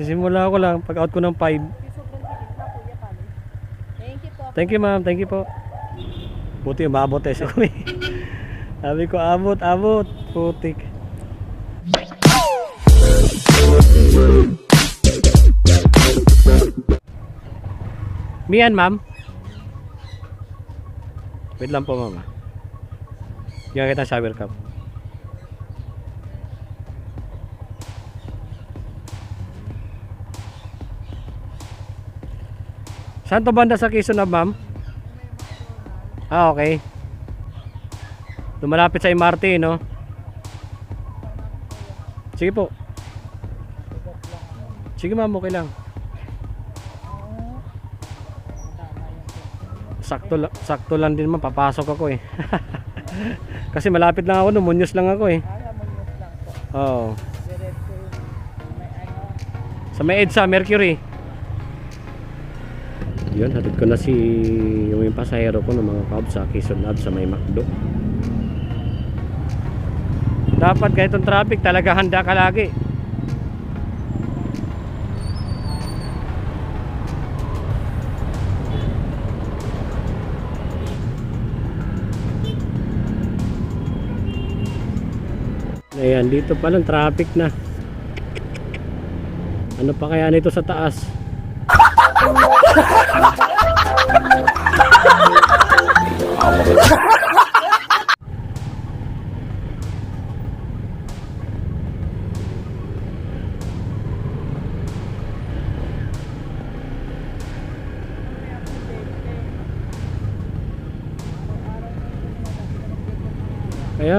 Sisimula ko lang. Pag out ko ng 5. Sobrang tikim na kuya pala. Thank you po. Thank you ma'am. Thank you po. Buti umabot eh sa kami. Sabi ko abot, abot. Putik. Mian ma'am. Wait lang po mama. Yung kita shower cup. Saan to banda sa Quezon na ma'am? Ah, okay. Lumalapit sa MRT, no? Sige po. Sige ma'am, okay lang. Sakto, sakto lang din ma'am, papasok ako eh. Kasi malapit lang ako, no, Munyos lang ako eh. Oo. Ano. Sa may EDSA, Mercury. Yun, hatid ko na si yung, yung pasahero ko ng mga cab sa Quezon Ave sa may McDo. Dapat kahit ang traffic, talaga handa ka lagi. Ayan, dito pa lang traffic na. Ano pa kaya nito sa taas? Kaya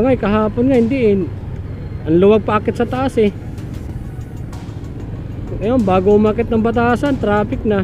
nga, eh, kahapon nga, hindi eh. Ang luwag pa akit sa taas eh. Ayun, bago umakit ng batasan, traffic na.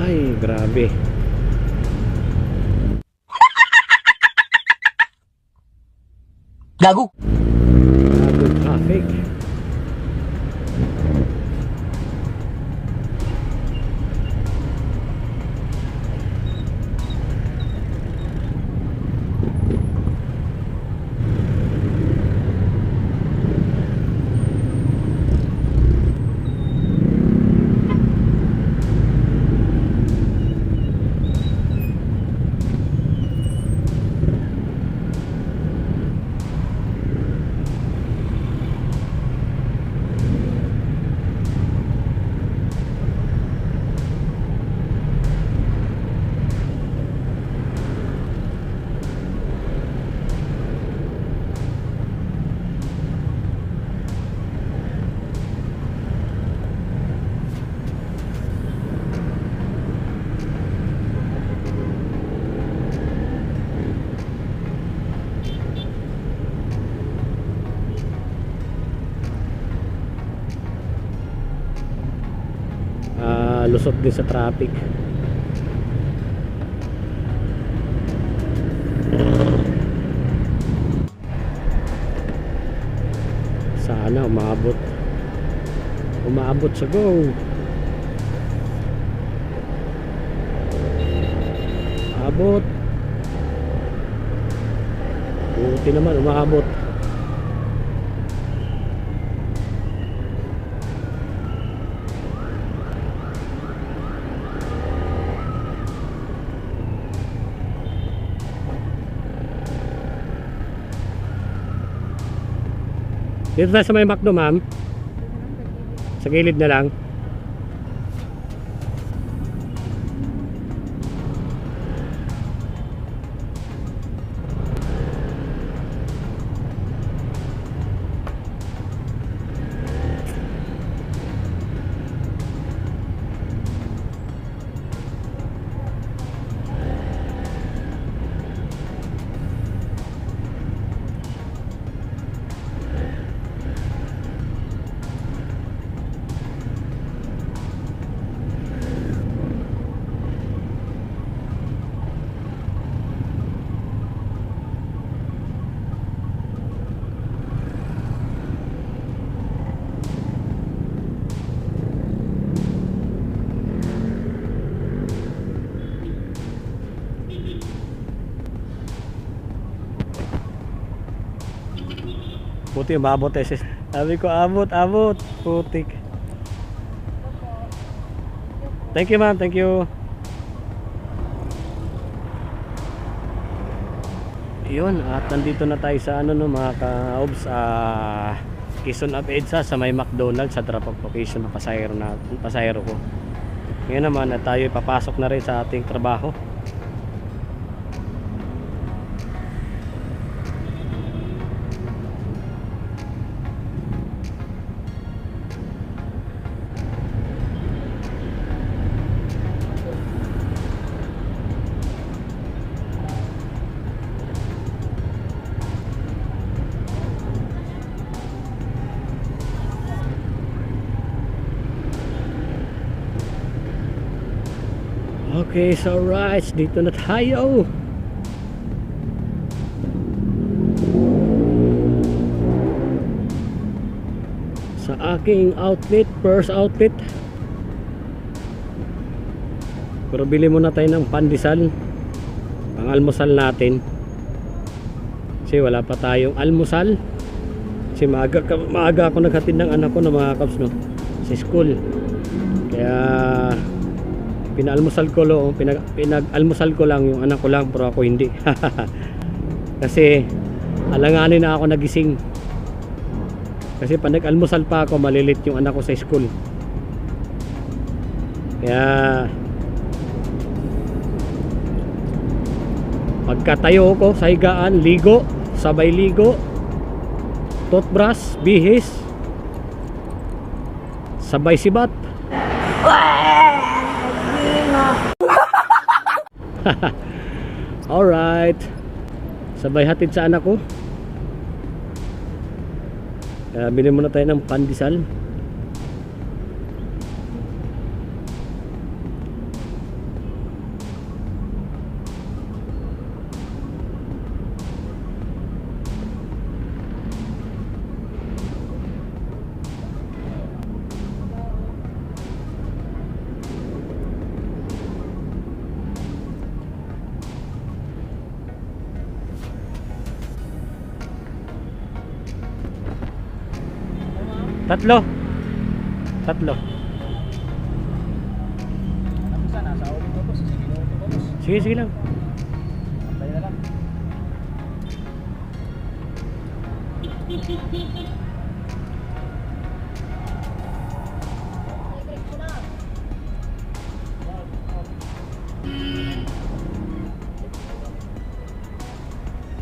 Ay, grabe. Gago. Ah, lusot din sa traffic. Sana umabot. Umabot sa go. Abot. Buti naman umabot. Dito tayo sa may McDo, ma'am. Sa gilid na lang. Buti umabot eh. Sabi ko, abot, abot. Putik. Thank you ma'am, thank you. Yun, at nandito na tayo sa ano no mga ka-obs, ah Quezon of EDSA sa may McDonald's sa drop off location ng pasahero na pasahero ko. Ngayon naman na tayo papasok na rin sa ating trabaho. Okay, so right, dito na tayo. Sa aking outfit, first outfit. Pero bili muna tayo ng pandesal. Pang almusal natin. Kasi wala pa tayong almusal. Kasi maaga, maaga ako naghatid ng anak ko ng mga kaps no, sa school. Kaya pinaalmusal ko lo, pinag, pinag-almusal ko lang yung anak ko lang pero ako hindi. Kasi alanganin na ako nagising. Kasi pag nag-almusal pa ako, malilit yung anak ko sa school. Kaya pagkatayo ko sa higaan, ligo, sabay ligo, toothbrush, bihis, sabay sibat. Alright. Sabay hatid sa anak ko. Kaya bili muna tayo ng pandesal. Tatlo. Tatlo. Sige. Sige, lang.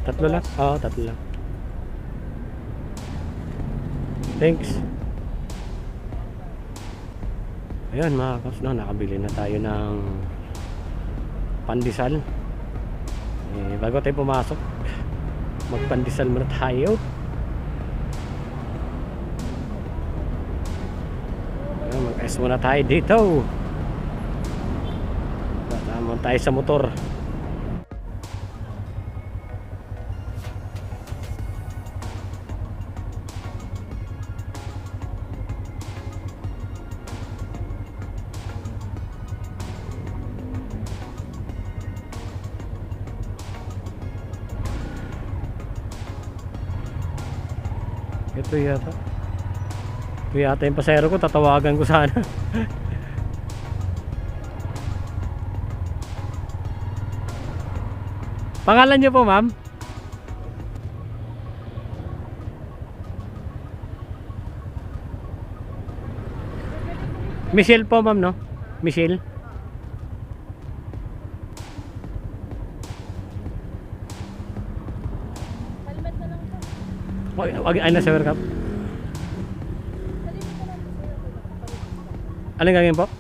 Tatlo lang? Oo, tatlo lang. Thanks. Ayan mga kaps na, nakabili na tayo ng pandesal. Eh, bago tayo pumasok, magpandesal muna tayo. Mag-S muna tayo dito. Tama tayo sa motor. Ito yata. Ito yata yung pasero ko, tatawagan ko sana. Pangalan niyo po, ma'am? Michelle po, ma'am, no? Michelle? Helmet na lang po. Wag, wag, ay, na sa'yo. Sa Alin gagawin po?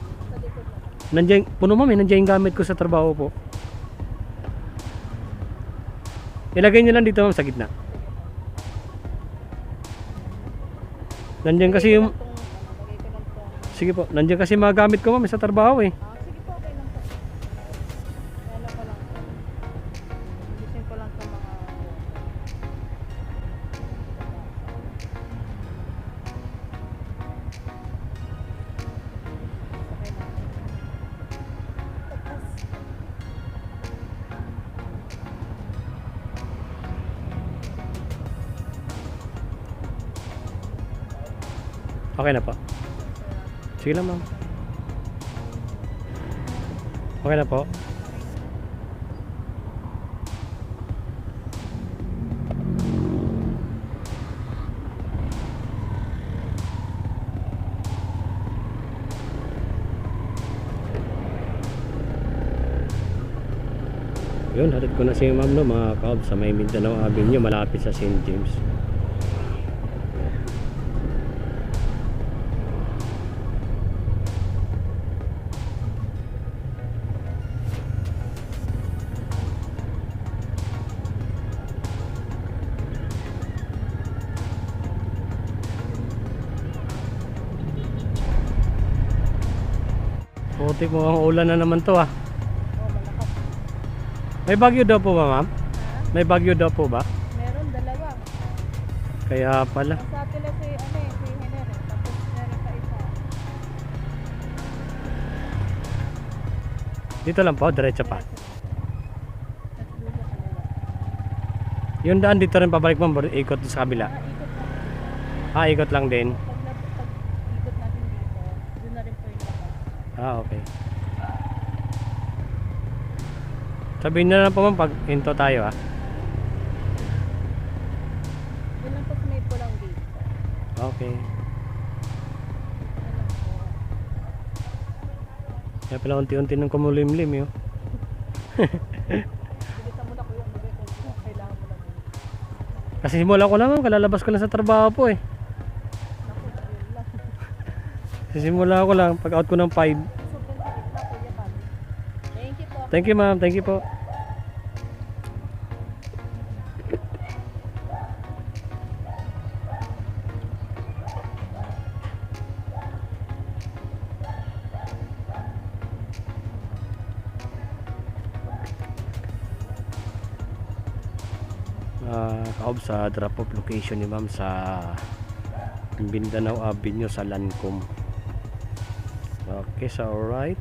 Nandiyan, puno ma'am, eh, nandiyan yung gamit ko sa trabaho po. Ilagay niyo lang dito ma'am sa gitna. Nandiyan kasi yung, ano, sige po, nandiyan kasi mga gamit ko ma'am sa trabaho eh. Okay na po. Sige lang, ma'am. Okay na po. Yun, hatid ko na si ma'am no, mga kaob sa may Mindanao Avenue, malapit sa St. James. Putik mo ang ulan na naman to ah. May bagyo daw po ba ma'am? May bagyo daw po ba? Meron dalawa. Kaya pala. Sa atin na si, ano eh, si Hener eh. Tapos meron pa isa. Dito lang po, diretso pa. Yung daan dito rin pabalik mo, ikot sa kabila. Ah, ikot na. Ah, ikot lang din. Pag, na, pag ikot natin dito, doon na rin po yung labas. Ah, okay. Sabihin na lang po ma'am pag hinto tayo ah. Yun po may pulang dito. Okay. Kaya pala unti-unti nang kumulimlim yun. Na lang yun. Kasi simula ko naman, kalalabas ko lang sa trabaho po eh. Naku, yun lang. Sisimula ko lang, pag out ko ng 5. Sobrang sakit na kuya Pam. Thank you po. Thank you ma'am, thank you po. Ah, kaob sa drop off location ni ma'am sa Mindanao Avenue sa Lancome. Okay, so alright.